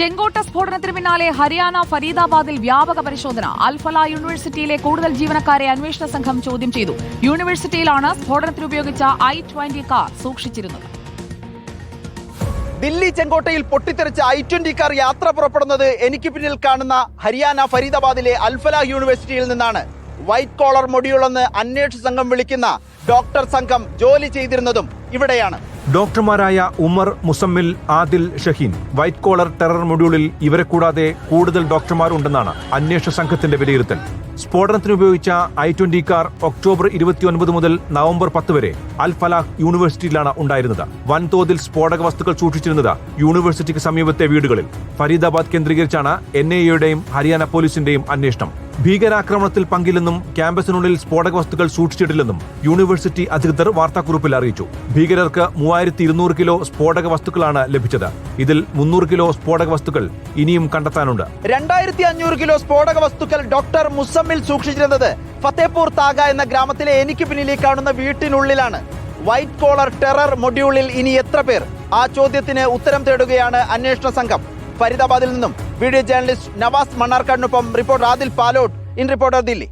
ചെങ്കോട്ട സ്ഫോടനത്തിന് പിന്നാലെ ഹരിയാന ഫരീദാബാദിൽ വ്യാപക പരിശോധന. അൽഫല യൂണിവേഴ്സിറ്റിയിലെ കൂടുതൽ ജീവനക്കാരെ അന്വേഷണ സംഘം ചോദ്യം ചെയ്തു. യൂണിവേഴ്സിറ്റിയിലാണ് സ്ഫോടനത്തിന് ഉപയോഗിച്ച ഐ ട്വന്റി കാർ സൂക്ഷിച്ചിരുന്നത്. ദില്ലി ചെങ്കോട്ടയിൽ പൊട്ടിത്തെറിച്ച ഐ ട്വന്റി കാർ യാത്ര പുറപ്പെടുന്നത് എനിക്ക് പിന്നിൽ കാണുന്ന ഹരിയാന ഫരീദാബാദിലെ അൽഫല യൂണിവേഴ്സിറ്റിയിൽ നിന്നാണ്. വൈറ്റ് കോളർ മൊഡ്യൂൾ എന്ന് അന്വേഷണ സംഘം വിളിക്കുന്ന ഡോക്ടർ സംഘം ജോലി ചെയ്തിരുന്നതും ഇവിടെയാണ്. ഡോക്ടർമാരായ Umar Muzammil Adil Shaheen. White collar terror മൊഡ്യൂളിൽ ഇവരെ കൂടാതെ കൂടുതൽ ഡോക്ടർമാരുണ്ടെന്നാണ് അന്വേഷണ സംഘത്തിന്റെ വിലയിരുത്തൽ. സ്ഫോടനത്തിന് ഉപയോഗിച്ച ഐ ട്വന്റി കാർ ഒക്ടോബർ ഇരുപത്തിയൊൻപത് മുതൽ നവംബർ പത്ത് വരെ അൽ ഫലാഹ് യൂണിവേഴ്സിറ്റിയിലാണ് ഉണ്ടായിരുന്നത്. വൻതോതിൽ സ്ഫോടക വസ്തുക്കൾ സൂക്ഷിച്ചിരുന്നത് യൂണിവേഴ്സിറ്റിക്ക് സമീപത്തെ വീടുകളിൽ. ഫരീദാബാദ് കേന്ദ്രീകരിച്ചാണ് എൻ ഐ എയുടെയും ഹരിയാന പോലീസിന്റെയും അന്വേഷണം. ഭീകരാക്രമണത്തിൽ പങ്കില്ലെന്നും ക്യാമ്പസിനുള്ളിൽ സ്ഫോടക വസ്തുക്കൾ സൂക്ഷിച്ചിട്ടില്ലെന്നും യൂണിവേഴ്സിറ്റി അധികൃതർ വാർത്താക്കുറിപ്പിൽ അറിയിച്ചു. ഭീകരർക്ക് മൂവായിരത്തി ഇരുന്നൂറ് കിലോ സ്ഫോടക വസ്തുക്കളാണ് ലഭിച്ചത്. ഇതിൽ മുന്നൂറ് കിലോ സ്ഫോടക വസ്തുക്കൾ ഇനിയും കണ്ടെത്താനുണ്ട്. രണ്ടായിരത്തി അഞ്ഞൂറ് കിലോ സ്ഫോടക വസ്തുക്കൾ ഡോക്ടർ മുസമ്മിൽ സൂക്ഷിച്ചിരുന്നത് ഫത്തേപൂർ താഗ എന്ന ഗ്രാമത്തിലെ എനിക്ക് പിന്നിലേ കാണുന്ന വീട്ടിനുള്ളിലാണ്. വൈറ്റ് കോളർ ടെറർ മൊഡ്യൂളിൽ ഇനി എത്ര പേർ? ആ ചോദ്യത്തിന് ഉത്തരം തേടുകയാണ് അന്വേഷണ സംഘം. ഫരീദാബാദിൽ നിന്നും video journalist Nawaz മണ്ണാർക്കാടിനൊപ്പം reporter Adil Palott. In reporter Delhi